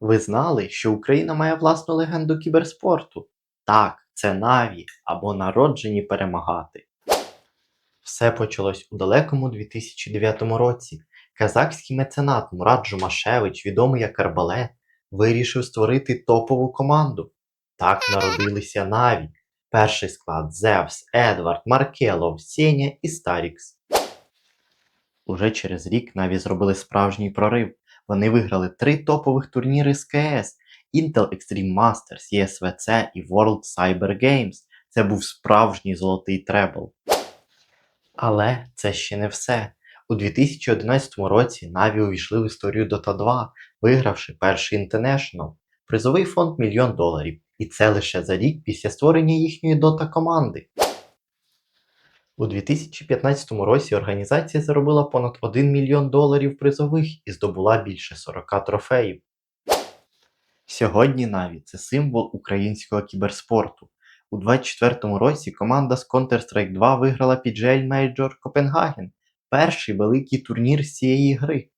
Ви знали, що Україна має власну легенду кіберспорту? Так, це Наві або народжені перемагати. Все почалось у далекому 2009 році. Казахський меценат Мурат Жумашевич, відомий як Арбалет, вирішив створити топову команду. Так народилися Наві. Перший склад Зевс, Едвард, Маркелов, Сеня і Старікс. Уже через рік Наві зробили справжній прорив. Вони виграли три топових турніри з КС Intel Extreme Masters, ESVC і World Cyber Games. Це був справжній золотий требл. Але це ще не все. У 2011 році Наві увійшли в історію Dota 2, вигравши перший International, призовий фонд мільйон доларів. І це лише за рік після створення їхньої Dota команди. У 2015 році організація заробила понад 1 мільйон доларів призових і здобула більше 40 трофеїв. Сьогодні Наві це символ українського кіберспорту. У 2024 році команда з Counter-Strike 2 виграла PGL Major Copenhagen, перший великий турнір з цієї гри.